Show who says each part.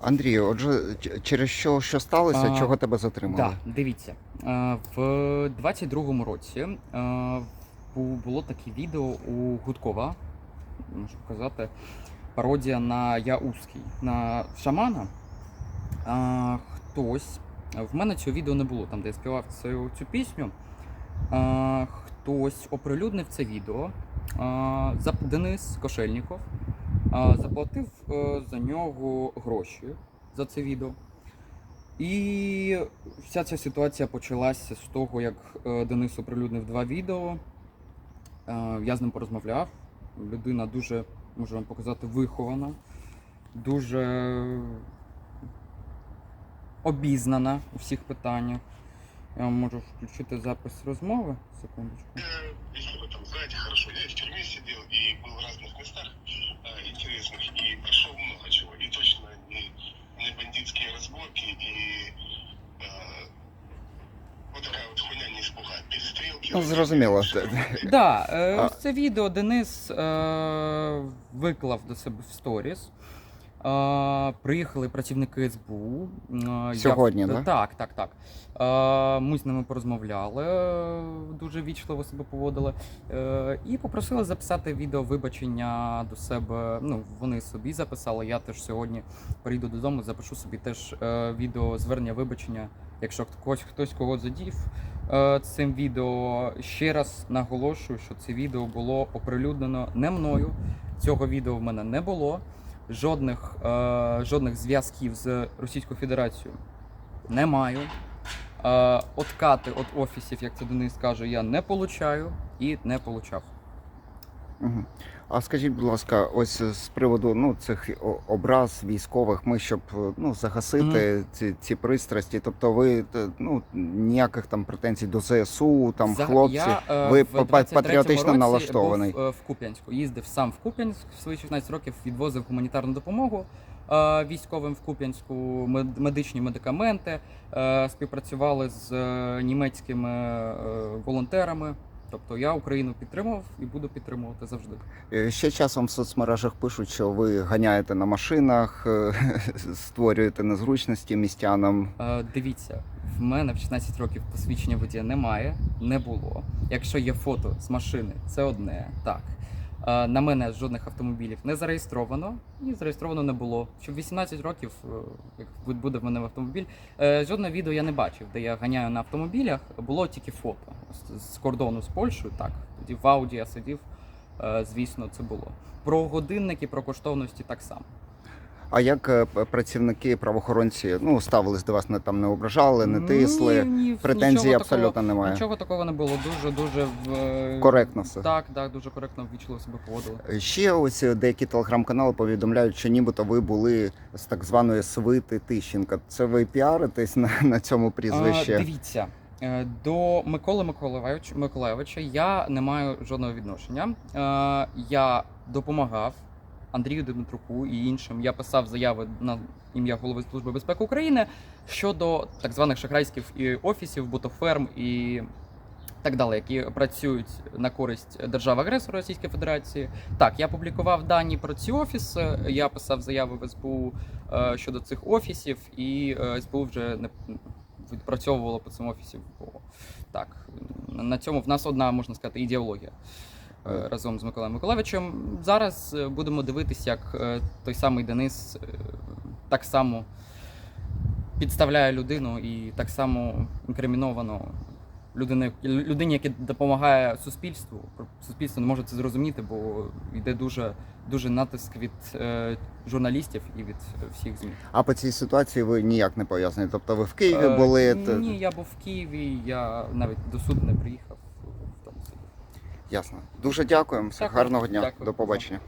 Speaker 1: Андрію, отже, через що, що сталося,
Speaker 2: А,
Speaker 1: чого тебе затримали?
Speaker 2: Так, дивіться. е, В 22-му році було таке відео у Гудкова, можу сказати, пародія на Я Узкий, на шамана. А, Хтось. В мене цього відео не було, там, де я співав цю, цю пісню. А, Хтось оприлюднив це відео. А, Денис Кошельніков заплатив е, за нього гроші за це відео. І вся ця ситуація почалася з того, як е, Денис оприлюднив два відео. Е, Я з ним порозмовляв. Людина дуже, можу вам показати, вихована, дуже обізнана у всіх питаннях. Я вам можу включити запис розмови. Секундочку.
Speaker 3: Я, если вы там знаете хорошо, я и в тюрьме сидел и был в разных местах э, интересных и прошел много чего. И точно не, не бандитские разборки и э, вот такая вот хуйня не испугает. Перестрелки.
Speaker 1: Ну, зрозуміло.
Speaker 2: Да, е,
Speaker 1: А-
Speaker 2: ось це відео Денис е, виклав до себе в сторіс. Приїхали працівники СБУ. Е, я-
Speaker 1: Сьогодні, да?
Speaker 2: Так, так, так. Ми з ними порозмовляли, дуже вічливо себе поводили. Е, і попросили записати відео вибачення до себе. Ну, вони собі записали. Я теж сьогодні прийду додому, запишу собі теж е, відео звернення вибачення, якщо хтось, хтось кого задів е, цим відео. Ще раз наголошую, що це відео було оприлюднено не мною. Цього відео в мене не було. Жодних, е, жодних зв'язків з Російською Федерацією не маю. Е, откати від офісів, як це Денис каже, я не получаю і не получав.
Speaker 1: А скажіть, будь ласка, ось з приводу ну, цих образ військових, ми щоб ну, загасити ці, ці пристрасті, тобто ви е, ну, ніяких там претензій до ЗСУ, там
Speaker 2: За-
Speaker 1: хлопці,
Speaker 2: я, е,
Speaker 1: ви
Speaker 2: в
Speaker 1: па-
Speaker 2: 23-му
Speaker 1: патріотично
Speaker 2: році
Speaker 1: налаштований.
Speaker 2: Був, е, в Куп'янську. Їздив сам в Куп'янськ в свої 16 років, відвозив гуманітарну допомогу е, військовим в Куп'янську, мед- медичні медикаменти, е, співпрацювали з е, німецькими е, волонтерами. Тобто я Україну підтримував і буду підтримувати завжди.
Speaker 1: Е, Ще часом в соцмережах пишуть, що ви ганяєте на машинах, е, створюєте незручності містянам.
Speaker 2: Е, Дивіться, в мене в 16 років посвідчення водія немає, не було. Якщо є фото з машини, це одне. Так. Е, На мене жодних автомобілів не зареєстровано і зареєстровано не було. Щоб 18 років, е, як буде в мене в автомобіль, жодне жодного відео я не бачив, де я ганяю на автомобілях. Було тільки фото з- кордону з Польщею. Так, тоді в Ауді я сидів. е, Звісно, це було. Про годинники, про коштовності так само.
Speaker 1: А як е, працівники, правоохоронці ну, ставились до вас, не там не ображали, не тисли?
Speaker 2: Ні, ні,
Speaker 1: Претензій абсолютно
Speaker 2: такого,
Speaker 1: немає.
Speaker 2: Нічого такого не було. Дуже дуже в е,
Speaker 1: Коректно все.
Speaker 2: Так, так, дуже коректно ввічливо себе поводили.
Speaker 1: Ще ось е, деякі телеграм-канали повідомляють, що нібито ви були з так званої свити Тищенка. Це ви піаритесь на, на цьому прізвищі?
Speaker 2: А, дивіться. е, До Миколи Миколаївича я не маю жодного відношення. Е, Я допомагав Андрію Дмитруку і іншим. Я писав заяви на ім'я голови Служби безпеки України щодо так званих шахрайських і офісів, бутоферм і так далі, які працюють на користь держави-агресора Російської Федерації. Так, я публікував дані про ці офіси. Я писав заяви в СБУ е, щодо цих офісів, і е, СБУ вже не відпрацьовувало по цим офісам. Бо так на цьому в нас одна можна сказати ідеологія. Е, Разом з Миколаєм Миколаївичем. Зараз е, будемо дивитися, як е, той самий Денис е, так само підставляє людину і так само інкриміновано людини, людині, яка допомагає суспільству. Суспільство не може це зрозуміти, бо йде дуже, дуже натиск від е, журналістів і від е, всіх ЗМІ.
Speaker 1: А по цій ситуації ви ніяк не пов'язані. Тобто ви в Києві
Speaker 2: Е,
Speaker 1: були. т-
Speaker 2: Ні, я був в Києві, я навіть до суду не приїхав.
Speaker 1: Ясно. Дуже дякуємо. Гарного дня.
Speaker 2: Дякую.
Speaker 1: До побачення.